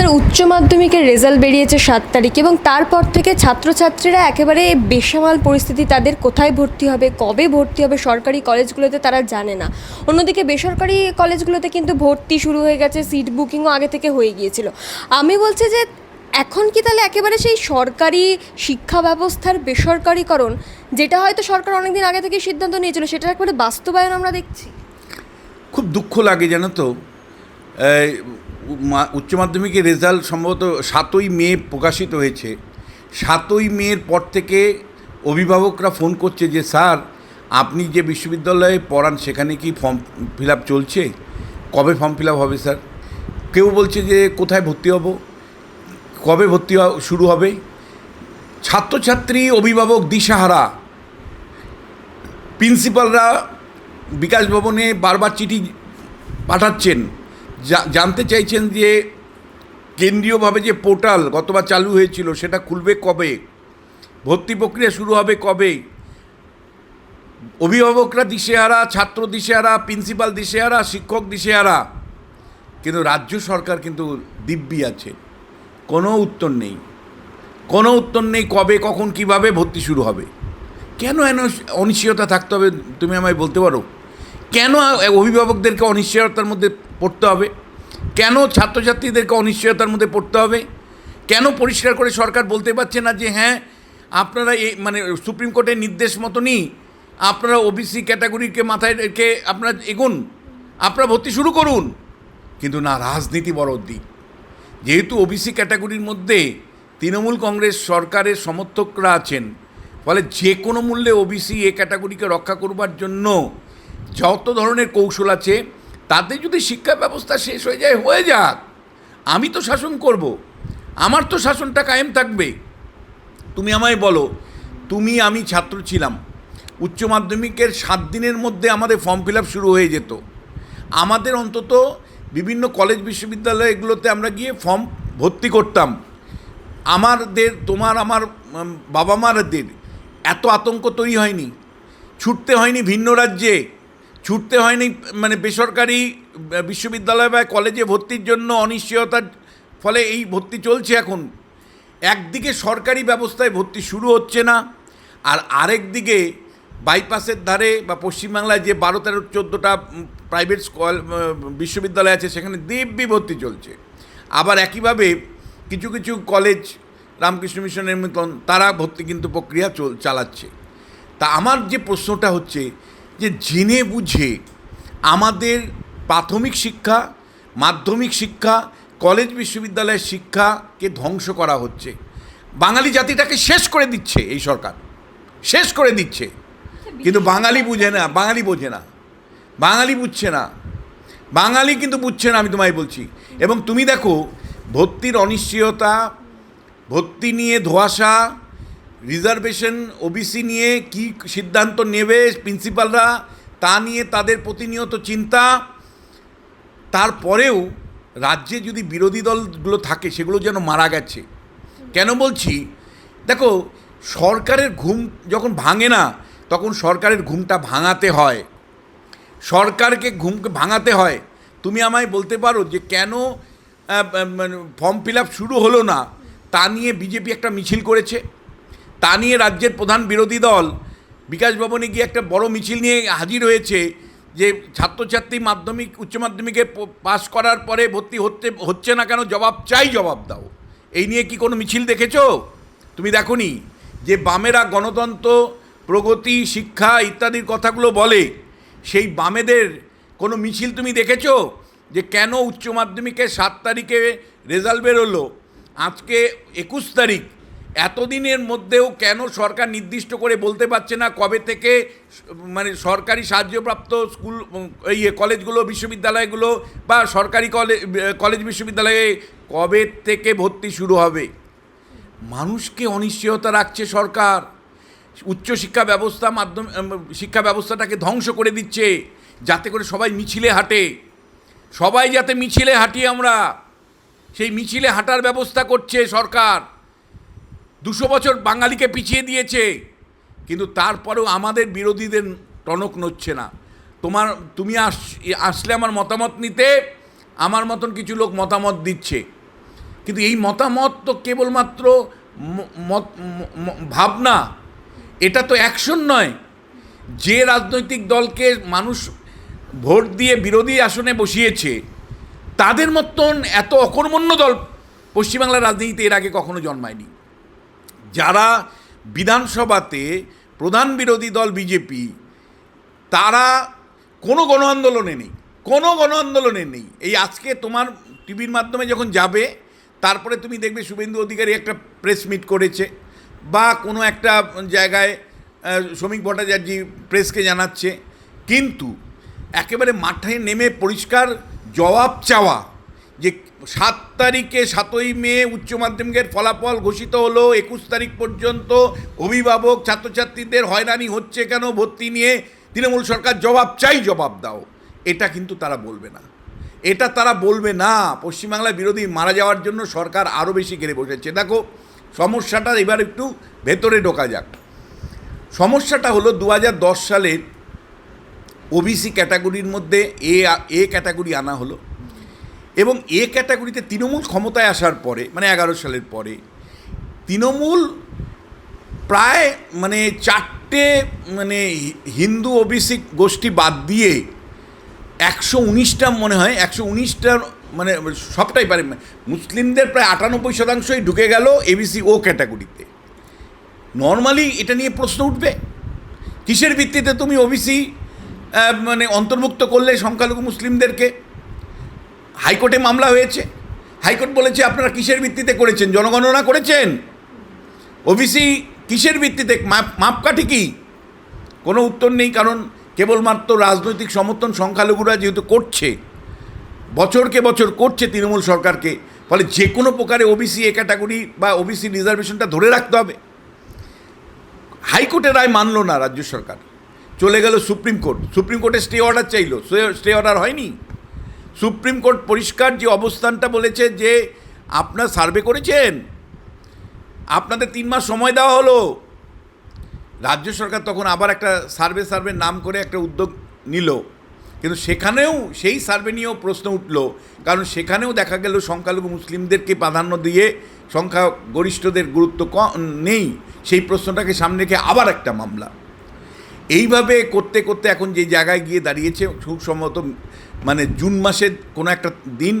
Sir, উচ্চ মাধ্যমিকের result বেরিয়েছে সাত তারিখ এবং তারপর থেকে ছাত্রছাত্রীরা একেবারে বেসামাল পরিস্থিতি তাদের কোথায় ভর্তি হবে, কবে ভর্তি হবে সরকারি কলেজগুলোতে তারা জানে না। অন্যদিকে বেসরকারি কলেজগুলোতে কিন্তু ভর্তি শুরু হয়ে গেছে, সিট বুকিংও আগে থেকে হয়ে গিয়েছিল। আমি বলছি যে এখন কি তাহলে একেবারে সেই সরকারি শিক্ষা ব্যবস্থার বেসরকারীকরণ, যেটা হয়তো সরকার অনেকদিন আগে থেকে সিদ্ধান্ত নিয়েছিল, সেটা একেবারে বাস্তবায়ন আমরা দেখছি? খুব দুঃখ লাগে জানো তো। উচ্চ মাধ্যমিকের রেজাল্ট সম্ভবত সাতই মে প্রকাশিত হয়েছে। সাতই মের পর থেকে অভিভাবকরা ফোন করছে যে, স্যার, আপনি যে বিশ্ববিদ্যালয়ে পড়ান, সেখানে কি ফর্ম ফিল আপ চলছে? কবে ফর্ম ফিল আপ হবে, স্যার? কেউ বলছে যে, কোথায় ভর্তি হব? কবে ভর্তি শুরু হবে? ছাত্রছাত্রী অভিভাবক দিশাহারা, প্রিন্সিপালরা বিকাশ ভবনে বারবার চিঠি পাঠাচ্ছেন। জানতে চাইছেন যে কেন্দ্রীয়ভাবে যে পোর্টাল গতবার চালু হয়েছিল, সেটা খুলবে কবে? ভর্তি প্রক্রিয়া শুরু হবে কবে? অভিভাবকরা দিশেহারা, ছাত্র দিশেহারা, প্রিন্সিপাল দিশেহারা, শিক্ষক দিশেহারা, কিন্তু রাজ্য সরকার কিন্তু দিব্যি আছে। কোনো উত্তর নেই। কোনো উত্তর নেই কবে, কখন, কীভাবে ভর্তি শুরু হবে। কেন এন অনিশ্চয়তা থাকতে হবে, তুমি আমায় বলতে পারো? কেন অভিভাবকদেরকে অনিশ্চয়তার মধ্যে পড়তে হবে। কেন ছাত্রছাত্রীদেরকে অনিশ্চয়তার মধ্যে পড়তে হবে? কেন পরিষ্কার করে সরকার বলতে পারছে না যে হ্যাঁ আপনারা এই মানে সুপ্রিম কোর্টের নির্দেশ মতনই আপনারা ওবিসি ক্যাটাগরিকে মাথায় রেখে আপনারা এগুন, আপনারা ভর্তি শুরু করুন। কিন্তু না, রাজনীতি বড় দিক যেহেতু ওবিসি ক্যাটাগরির মধ্যে তৃণমূল কংগ্রেস সরকারের সমর্থকরা আছেন, ফলে যে কোনো মূল্যে ওবিসি এ ক্যাটাগরিকে রক্ষা করবার জন্য যত ধরনের কৌশল আছে তাতে যদি শিক্ষা ব্যবস্থা শেষ হয়ে যায়, হয়ে যাক। আমি তো শাসন করব। আমার তো শাসনটা কায়েম থাকবে। তুমি আমায় বলো, তুমি, আমি ছাত্র ছিলাম। উচ্চ মাধ্যমিকের সাত দিনের মধ্যে আমাদের ফর্ম ফিল শুরু হয়ে যেত। আমাদের অন্তত বিভিন্ন কলেজ বিশ্ববিদ্যালয় এগুলোতে আমরা গিয়ে ফর্ম ভর্তি করতাম। আমাদের, তোমার, আমার বাবা মারদের এত আতঙ্ক তৈরি হয়নি। ছুটতে হয়নি ভিন্ন রাজ্যে। ছুটতে হয়নি মানে বেসরকারি বিশ্ববিদ্যালয় বা কলেজে ভর্তির জন্য অনিশ্চয়তার ফলে এই ভর্তি চলছে এখন। একদিকে সরকারি ব্যবস্থায় ভর্তি শুরু হচ্ছে না, আর আরেক দিকে বাইপাসের ধারে বা পশ্চিমবাংলায় যে বারো, তেরো, চোদ্দোটা প্রাইভেট বিশ্ববিদ্যালয় আছে, সেখানে দিব্যি ভর্তি চলছে। আবার একইভাবে কিছু কিছু কলেজ, রামকৃষ্ণ মিশনের মতন, তারা ভর্তি কিন্তু প্রক্রিয়া চল, চালাচ্ছে। তা আমার যে প্রশ্নটা হচ্ছে যে জেনে বুঝে আমাদের প্রাথমিক শিক্ষা, মাধ্যমিক শিক্ষা, কলেজ বিশ্ববিদ্যালয়ের শিক্ষাকে ধ্বংস করা হচ্ছে। বাঙালি জাতিটাকে শেষ করে দিচ্ছে এই সরকার। শেষ করে দিচ্ছে। কিন্তু বাঙালি বুঝে না, বাঙালি বোঝে না। বাঙালি বুঝছে না। বাঙালি কিন্তু বুঝছে না, আমি তোমায় বলছি। এবং তুমি দেখো, ভর্তির অনিশ্চয়তা, ভর্তি নিয়ে ধোয়াশা রিজার্ভেশন ওবিসি নিয়ে কি সিদ্ধান্ত নেবে প্রিন্সিপালরা, তা নিয়ে তাদের প্রতিনিয়ত চিন্তা। তারপরেও রাজ্যে যদি বিরোধী দলগুলো থাকে, সেগুলো যেন মারা গেছে। কেন বলছি? দেখো, সরকারের ঘুম যখন ভাঙে না, তখন সরকারের ঘুমটা ভাঙাতে হয়। সরকারকে ঘুমকে ভাঙাতে হয়। তুমি আমায় বলতে পারো যে কেন ফর্ম ফিল আপ শুরু হলো না? তা নিয়ে বিজেপি একটা মিছিল করেছে। তা নিয়ে রাজ্যের প্রধান বিরোধী দল বিকাশ ভবনে গিয়ে একটা বড় মিছিল নিয়ে হাজির হয়েছে যে ছাত্রছাত্রী মাধ্যমিক, উচ্চ মাধ্যমিকে পাশ করার পরে ভর্তি হতে, হচ্ছে না কেন জবাব চাই জবাব দাও। এই নিয়ে কি কোনো মিছিল দেখেছ? তুমি দেখোনি যে বামেরা গণতন্ত্র, প্রগতি, শিক্ষা ইত্যাদির কথাগুলো বলে, সেই বামেদের কোনো মিছিল তুমি দেখেছ? যে কেন উচ্চ মাধ্যমিকের সাত তারিখে রেজাল্ট বেরোলো? আজকে একুশ তারিখ এতদিনের মধ্যেও কেন সরকার নির্দিষ্ট করে বলতে পারছে না কবে থেকে মানে সরকারি সাহায্যপ্রাপ্ত স্কুল ইয়ে কলেজগুলো, বিশ্ববিদ্যালয়গুলো বা সরকারি কলেজ কলেজ বিশ্ববিদ্যালয়ে কবে থেকে ভর্তি শুরু হবে? মানুষকে অনিশ্চয়তা রাখছে সরকার। উচ্চশিক্ষা ব্যবস্থা মাধ্যম শিক্ষা ব্যবস্থাটাকে ধ্বংস করে দিচ্ছে যাতে করে সবাই মিছিলে হাঁটে। সবাই যাতে মিছিলে হাঁটি আমরা। সেই মিছিলে হাঁটার ব্যবস্থা করছে সরকার। দুশো বছর বাঙালিকে পিছিয়ে দিয়েছে। কিন্তু তারপরেও আমাদের বিরোধীদের টনক নড়ছে না। তোমার, তুমি আস, আসলে আমার মতামত নিতে আমার মতন কিছু লোক মতামত দিচ্ছে। কিন্তু এই মতামত তো কেবলমাত্র ভাবনা। এটা তো অ্যাকশন নয়। যে রাজনৈতিক দলকে মানুষ ভোট দিয়ে বিরোধী আসনে বসিয়েছে, তাদের মতন এত অকর্মণ্য দল পশ্চিমবাংলার রাজনীতিতে এর আগে কখনো জন্মায়নি। যারা বিধানসভাতে প্রধান বিরোধী দল বিজেপি, তারা কোনো গণ আন্দোলনে নেই, কোনো গণ আন্দোলনে নেই। এই আজকে তোমার টিভির মাধ্যমে যখন যাবে, তারপরে তুমি দেখবে শুভেন্দু অধিকারী একটা প্রেস মিট করেছে বা কোনো একটা জায়গায় শ্রমিক ভট্টাচার্য প্রেসকে জানাচ্ছে। কিন্তু একেবারে মাঠে নেমে পরিষ্কার জবাব চাওয়া যে সাত তারিখে সাতই মে উচ্চ মাধ্যমিকের ফলাফল ঘোষিত হলো, একুশ তারিখ পর্যন্ত অভিভাবক ছাত্রছাত্রীদের হয়রানি হচ্ছে কেন ভর্তি নিয়ে? তৃণমূল সরকার জবাব চাই, জবাব দাও। এটা কিন্তু তারা বলবে না। এটা তারা বলবে না। পশ্চিমবাংলার বিরোধী মারা যাওয়ার জন্য সরকার আরও বেশি ঘিরে বসেছে। দেখো, সমস্যাটা এবার একটু ভেতরে ঢোকা যাক। সমস্যাটা হলো দু সালের ওবিসি ক্যাটাগরির মধ্যে এ এ ক্যাটাগরি আনা হলো। এবং এ ক্যাটাগরিতে তৃণমূল ক্ষমতায় আসার পরে মানে এগারো সালের পরে, তৃণমূল প্রায় মানে চারটে মানে হিন্দু ওবিসি গোষ্ঠী বাদ দিয়ে একশো উনিশটা মনে হয়, একশো উনিশটার মানে সবটাই পারে। মুসলিমদের প্রায় আটানব্বই শতাংশই ঢুকে গেল এবিসি ও ক্যাটাগরিতে। নর্মালি এটা নিয়ে প্রশ্ন উঠবে। কিসের ভিত্তিতে তুমি ওবিসি মানে অন্তর্ভুক্ত করলে সংখ্যালঘু মুসলিমদেরকে? হাইকোর্টে মামলা হয়েছে। হাইকোর্ট বলেছে, আপনারা কিসের ভিত্তিতে করেছেন? জনগণনা করেছেন? ওবিসি কিসের ভিত্তিতে? মাপ, মাপকাঠি কি? কোনো উত্তর নেই, কারণ কেবলমাত্র রাজনৈতিক সমর্থন সংখ্যালঘুরা যেহেতু করছে বছরকে বছর করছে তৃণমূল সরকারকে, ফলে যে কোনো প্রকারে ওবিসি এ ক্যাটাগরি বা ওবিসি রিজার্ভেশনটা ধরে রাখতে হবে। হাইকোর্টের রায় মানলো না রাজ্য সরকার। চলে গেল সুপ্রিম কোর্ট সুপ্রিম কোর্টে স্টে অর্ডার চাইলো। স্টে অর্ডার হয়নি? সুপ্রিম কোর্ট পরিষ্কার যে অবস্থানটা বলেছে যে আপনার সার্ভে করেছেন, আপনাদের তিন মাস সময় দেওয়া হলো। রাজ্য সরকার তখন আবার একটা সার্ভে সার্ভে নাম করে একটা উদ্যোগ নিল। কিন্তু সেখানেও সেই সার্ভে নিয়েও প্রশ্ন উঠল। কারণ সেখানেও দেখা গেল সংখ্যালঘু মুসলিমদেরকে প্রাধান্য দিয়ে সংখ্যা গরিষ্ঠদের গুরুত্ব নেই। সেই প্রশ্নটাকে সামনে রেখে আবার একটা মামলা। এইভাবে করতে করতে এখন যে জায়গায় গিয়ে দাঁড়িয়েছে, খুব সম্ভবত মানে জুন মাসের কোনো একটা দিন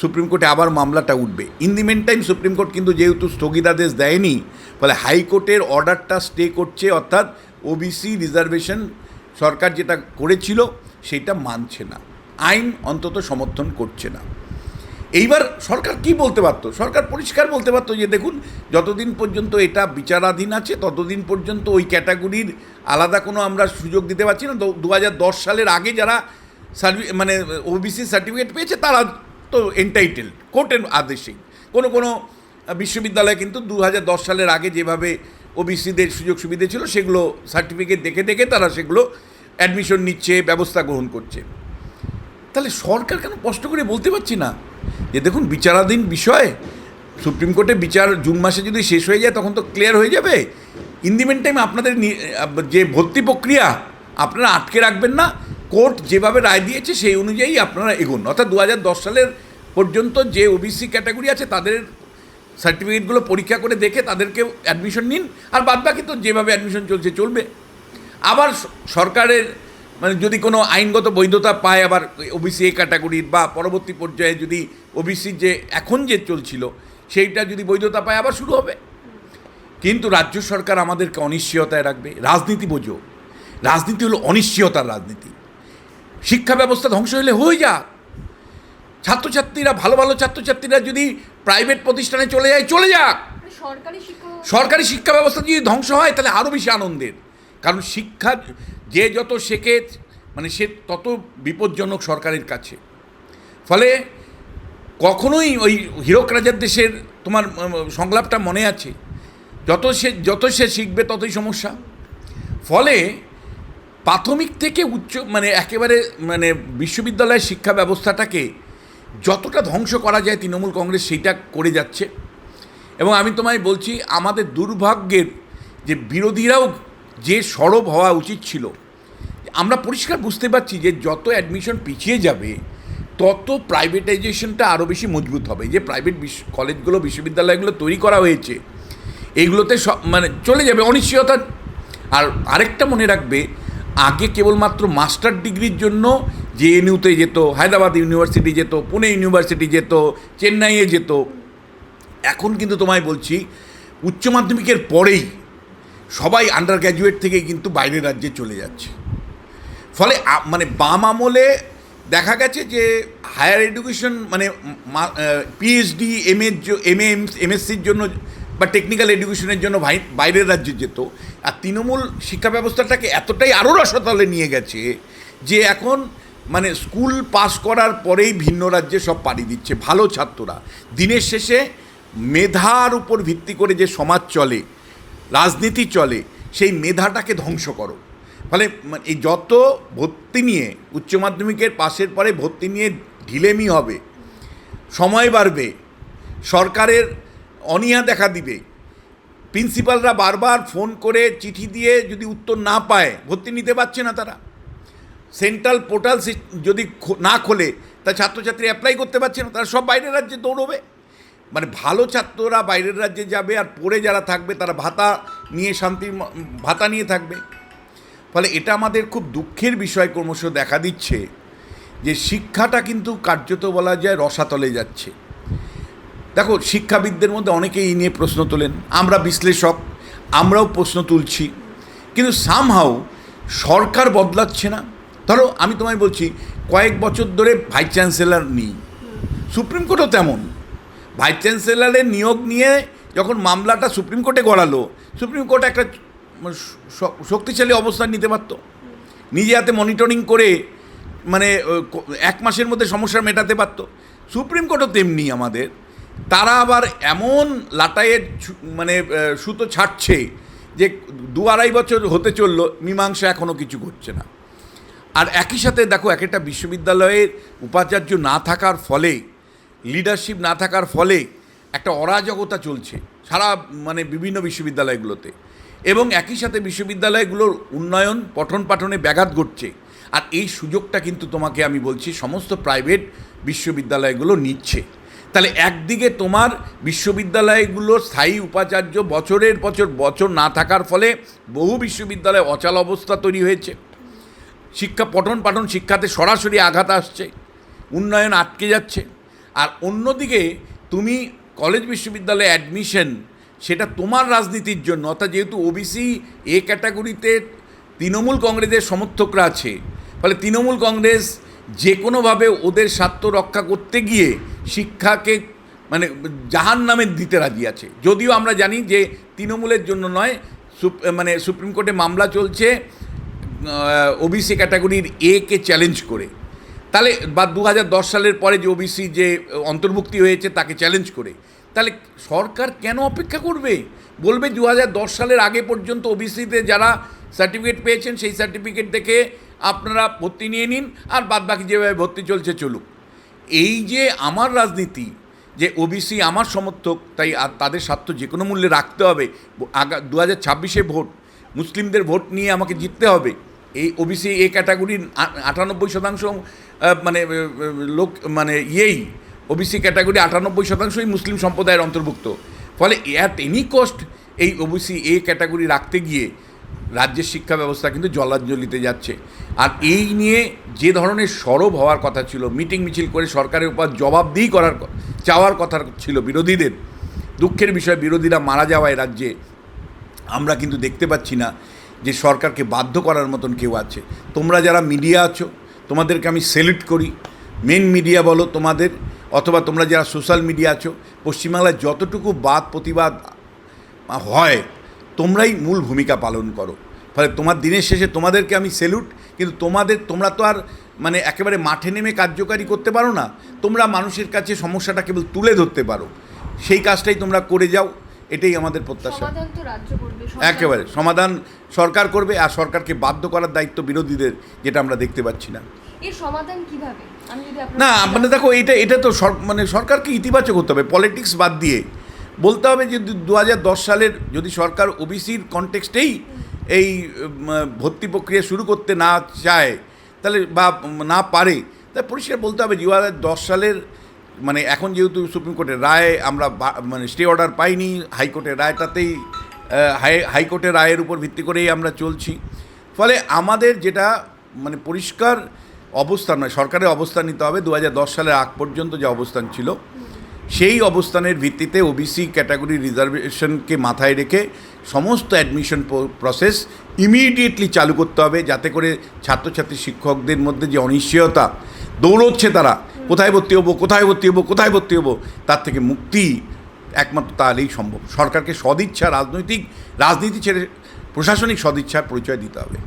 সুপ্রিম কোর্টে আবার মামলাটা উঠবে। In the meantime supreme court কিন্তু যেহেতু স্থগিতাদেশ দেয়নি, ফলে হাইকোর্টের অর্ডারটা স্টে করছে, অর্থাৎ ওবিসি রিজার্ভেশন সরকার যেটা করেছিল, সেটা মানছে না। আইন অন্তত সমর্থন করছে না। এইবার সরকার কি বলতে পারতো? সরকার পরিষ্কার বলতে পারতো যে, দেখুন, যতদিন পর্যন্ত এটা বিচারাধীন আছে, ততদিন পর্যন্ত ওই ক্যাটাগরির আলাদা কোনো আমরা সুযোগ দিতে পারছি না। দু হাজার দশ সালের আগে যারা সার্ভি মানে ওবিসি সার্টিফিকেট পেয়েছে, তারা তো এন্টাইটেল কোর্টের আদেশেই কোনো কোনো বিশ্ববিদ্যালয়ে কিন্তু দু হাজার দশ সালের আগে যেভাবে ওবিসিদের সুযোগ সুবিধে ছিল, সেগুলো সার্টিফিকেট দেখে দেখে তারা সেগুলো অ্যাডমিশন নিচ্ছে, ব্যবস্থা গ্রহণ করছে। তাহলে সরকার কেন স্পষ্ট করে বলতে পারছি না? যে দেখুন, বিচারাধীন বিষয়, সুপ্রিম কোর্টে বিচার জুন মাসে যদি শেষ হয়ে যায়, তখন তো ক্লিয়ার হয়ে যাবে। ইন দি মেন টাইম আপনাদের যে ভর্তি প্রক্রিয়া, আপনারা আটকে রাখবেন না। কোর্ট যেভাবে রায় দিয়েছে, সেই অনুযায়ী আপনারা এগোন। অর্থাৎ দু হাজার দশ সালের পর্যন্ত যে ওবিসি ক্যাটাগরি আছে, তাদের সার্টিফিকেটগুলো পরীক্ষা করে দেখে তাদেরকে অ্যাডমিশন নিন। আর বাদ বাকি তো যেভাবে অ্যাডমিশন চলছে, চলবে। আবার সরকারের মানে যদি কোনো আইনগত বৈধতা পায় আবার ওবিসি এ ক্যাটাগরির বা পরবর্তী পর্যায়ে যদি ওবিসি যে এখন যে চলছিল সেইটা যদি বৈধতা পায় আবার শুরু হবে। কিন্তু রাজ্য সরকার আমাদেরকে অনিশ্চয়তায় রাখবে। রাজনীতি বোঝো। রাজনীতি হলো অনিশ্চয়তার রাজনীতি। শিক্ষা ব্যবস্থা ধ্বংস হলে হয়ে যা ছাত্রছাত্রীরা ভালো ভালো ছাত্রছাত্রীরা যদি প্রাইভেট প্রতিষ্ঠানে চলে যায় চলে যাক। সরকারি শিক্ষা সরকারি শিক্ষা ব্যবস্থা যদি ধ্বংস হয় তাহলে আরও বেশি আনন্দের। কারণ শিক্ষা যে যত শেখে মানে সে তত বিপজ্জনক সরকারের কাছে। ফলে কখনোই ওই হীরক রাজার দেশের তোমার সংলাপটা মনে আছে। যত সে যত সে শিখবে ততই সমস্যা। ফলে প্রাথমিক থেকে উচ্চ মানে একেবারে মানে বিশ্ববিদ্যালয়ের শিক্ষা ব্যবস্থাটাকে যতটা ধ্বংস করা যায় তৃণমূল কংগ্রেস সেইটা করে যাচ্ছে। এবং আমি তোমায় বলছি, আমাদের দুর্ভাগ্যের যে বিরোধীরাও যে সরব হওয়া উচিত ছিল। আমরা পরিষ্কার বুঝতে পারছি যে যত অ্যাডমিশন পিছিয়ে যাবে, তত প্রাইভেটাইজেশনটা আরও বেশি মজবুত হবে। যে প্রাইভেট বিশ্ব কলেজগুলো বিশ্ববিদ্যালয়গুলো তৈরি করা হয়েছে এইগুলোতে সব মানে চলে যাবে অনিশ্চয়তা। আর আরেকটা মনে রাখবে, আগে কেবলমাত্র মাস্টার ডিগ্রির জন্য জেএনইউতে যেত, হায়দ্রাবাদ ইউনিভার্সিটি যেত, পুনে ইউনিভার্সিটি যেত, চেন্নাইয়ে যেত। এখন কিন্তু তোমায় বলছি, উচ্চ মাধ্যমিকের পরেই সবাই আন্ডার গ্র্যাজুয়েট থেকে কিন্তু বাইরের রাজ্যে চলে যাচ্ছে। ফলে মানে বাম আমলে দেখা গেছে যে হায়ার এডুকেশন মানে পিএইচডি এম এর এম এ এমএসসির জন্য বা টেকনিক্যাল এডুকেশনের জন্য বাইরের রাজ্যে যেত। আর তৃণমূল শিক্ষা ব্যবস্থাটাকে এতটাই আরও রসতলে নিয়ে গেছে যে এখন মানে স্কুল পাস করার পরেই ভিন্ন রাজ্যে সব পাড়ি দিচ্ছে। ভালো ছাত্ররা। দিনের শেষে মেধার উপর ভিত্তি করে যে সমাজ চলে রাজনীতি চলে, সেই মেধাটাকে ধ্বংস করো। ফলে মানে এই যত ভর্তি নিয়ে, উচ্চ মাধ্যমিকের পাশের পরে ভর্তি নিয়ে ঢিলেমি হবে, সময় বাড়বে, সরকারের অনীহা দেখা দিবে, প্রিন্সিপালরা বারবার ফোন করে চিঠি দিয়ে যদি উত্তর না পায়, ভর্তি নিতে পারছে না তারা। সেন্ট্রাল পোর্টাল যদি না খোলে, তা ছাত্রছাত্রী অ্যাপ্লাই করতে পারছে না, তারা সব বাইরের রাজ্যে দৌড়বে। মানে ভালো ছাত্ররা বাইরের রাজ্যে যাবে আর পড়ে যারা থাকবে তারা ভাতা নিয়ে শান্তি ভাতা নিয়ে থাকবে। ফলে এটা আমাদের খুব দুঃখের বিষয় ক্রমশ দেখা দিচ্ছে যে শিক্ষাটা কিন্তু কার্যত বলা যায় রসাতলে যাচ্ছে। দেখো, শিক্ষাবিদদের মধ্যে অনেকেই এই নিয়ে প্রশ্ন তোলেন। আমরা বিশ্লেষক, আমরাও প্রশ্ন তুলছি। কিন্তু সামহাও সরকার বদলাচ্ছে না। ধরো, আমি তোমায় বলছি, কয়েক বছর ধরে ভাইস চ্যান্সেলর নেই। সুপ্রিম কোর্টও তেমন। ভাইস চ্যান্সেলরের নিয়োগ নিয়ে যখন মামলাটা সুপ্রিম কোর্টে গড়ালো, সুপ্রিম কোর্ট একটা শক্তিশালী অবস্থান নিতে পারতো। নিজে হাতে মনিটরিং করে মানে এক মাসের মধ্যে সমস্যা মেটাতে পারতো। সুপ্রিম কোর্টও তেমনি আমাদের। তারা আবার এমন লাটাইয়ের মানে সুতো ছাড়ছে যে দু আড়াই বছর হতে চলল, মীমাংসা এখনও কিছু ঘটছে না। আর একই সাথে দেখো, এক একটা বিশ্ববিদ্যালয়ের উপাচার্য না থাকার ফলে লিডারশিপ না থাকার ফলে একটা অরাজকতা চলছে সারা মানে বিভিন্ন বিশ্ববিদ্যালয়গুলোতে। এবং একই সাথে বিশ্ববিদ্যালয়গুলোর উন্নয়ন, পঠন পাঠনে ব্যাঘাত ঘটছে। আর এই সুযোগটা কিন্তু তোমাকে আমি বলছি, সমস্ত প্রাইভেট বিশ্ববিদ্যালয়গুলো নিচ্ছে। তাহলে একদিকে তোমার বিশ্ববিদ্যালয়গুলোর স্থায়ী উপাচার্য বছরের বছর বছর না থাকার ফলে বহু বিশ্ববিদ্যালয়ে অচাল অবস্থা তৈরি হয়েছে। শিক্ষা, পঠন পাঠন শিক্ষাতে সরাসরি আঘাত আসছে। উন্নয়ন আটকে যাচ্ছে। আর অন্যদিকে তুমি কলেজ বিশ্ববিদ্যালয়ে অ্যাডমিশন সেটা তোমার রাজনীতির জন্য, অর্থাৎ যেহেতু ওবিসি এ ক্যাটাগরিতে তৃণমূল কংগ্রেসের সমর্থকরা আছে, ফলে তৃণমূল কংগ্রেস যে কোনোভাবে ওদের স্বার্থ রক্ষা করতে গিয়ে শিক্ষাকে মানে জাহান নামে দিতে রাজি আছে। যদিও আমরা জানি যে তৃণমূলের জন্য নয় মানে সুপ্রিম কোর্টে মামলা চলছে ওবিসি ক্যাটাগরির এ কে চ্যালেঞ্জ করে। তাহলে বা দু হাজার দশ সালের পরে যে ওবিসি যে অন্তর্ভুক্তি হয়েছে তাকে চ্যালেঞ্জ করে। তাহলে সরকার কেন অপেক্ষা করবে? বলবে দু হাজার দশ সালের আগে পর্যন্ত ওবিসিতে যারা সার্টিফিকেট পেয়েছেন, সেই সার্টিফিকেট দেখে আপনারা ভর্তি নিয়ে নিন আর বাদবাকি যেভাবে ভর্তি চলছে চলুক। এই যে আমার রাজনীতি, যে ওবিসি আমার সমর্থক, তাই আর তাদের স্বার্থ যে কোনো মূল্যে রাখতে হবে। আগা দু হাজার ভোট, মুসলিমদের ভোট নিয়ে আমাকে জিততে হবে। এই ওবিসি এ ক্যাটাগরির আটানব্বই শতাংশ মানে লোক মানে ইয়েই। ওবিসি ক্যাটাগরি আটানব্বই শতাংশই মুসলিম সম্প্রদায়ের অন্তর্ভুক্ত। ফলে অ্যাট এনি কস্ট এই ওবিসি এ ক্যাটাগরি রাখতে গিয়ে রাজ্যের শিক্ষা ব্যবস্থা কিন্তু জলাঞ্জলিতে যাচ্ছে। আর এই নিয়ে যে ধরনের সরব হওয়ার কথা ছিল, মিটিং মিছিল করে সরকারের উপর জবাবদিহি করার চাওয়ার কথা ছিল বিরোধীদের, দুঃখের বিষয়, বিরোধীরা মারা যাওয়ায় রাজ্যে আমরা কিন্তু দেখতে পাচ্ছি না। যে সরকারকে বাধ্য করার মতন কেউ আছে। তোমরা যারা মিডিয়া আছো, তোমাদেরকে আমি সেলুট করি। মেন মিডিয়া বলো তোমাদের, অথবা তোমরা যারা সোশ্যাল মিডিয়া আছো, পশ্চিমবাংলায় যতটুকু বাদ প্রতিবাদ হয়, তোমরাই মূল ভূমিকা পালন করো। ফলে তোমার দিনের শেষে তোমাদেরকে আমি সেলুট কিন্তু তোমাদের, তোমরা তো আর মানে একেবারে মাঠে নেমে কার্যকারী করতে পারো না, তোমরা মানুষের কাছে সমস্যাটা কেবল তুলে ধরতে পারো। সেই কাজটাই তোমরা করে যাও। এটাই আমাদের প্রত্যাশা। একেবারে। সমাধান সরকার করবে আর সরকারকে বাধ্য করার দায়িত্ব বিরোধীদের যেটা আমরা দেখতে পাচ্ছি না। এর সমাধান কীভাবে? না মানে দেখো এটা এটা তো মানে সরকারকে ইতিবাচক হতে হবে। পলিটিক্স বাদ দিয়ে। বলতে হবে যে দু হাজার দশ সালের যদি সরকার ওবিসির কনটেক্সটেই এই ভর্তি প্রক্রিয়া শুরু করতে না চায় তাহলে বা না পারে তা তাই পরিষ্কার বলতে হবে দু হাজার দশ সালের মানে এখন যেহেতু সুপ্রিম কোর্টের রায়, আমরা মানে স্টে অর্ডার পাইনি হাইকোর্টের রায়টাতেই হাই হাইকোর্টের রায়ের উপর ভিত্তি করেই আমরা চলছি। ফলে আমাদের যেটা মানে পরিষ্কার অবস্থান মানে সরকারের অবস্থান নিতে হবে দু হাজার দশ সালের আগ পর্যন্ত যে অবস্থান ছিল, সেই অবস্থানের ভিত্তিতে ওবিসি ক্যাটাগরি রিজার্ভেশনকে মাথায় রেখে সমস্ত অ্যাডমিশন প্রসেস ইমিডিয়েটলি চালু করতে হবে, যাতে করে ছাত্রছাত্রী শিক্ষকদের মধ্যে যে অনিশ্চয়তা দৌড়চ্ছে তারা কোথায় ভর্তি হব, কোথায় ভর্তি হব, কোথায় ভর্তি হব? তার থেকে মুক্তি একমাত্র তাহলেই সম্ভব। সরকারকে সদিচ্ছা রাজনৈতিক, রাজনীতি ছেড়ে প্রশাসনিক সদিচ্ছার পরিচয় দিতে হবে।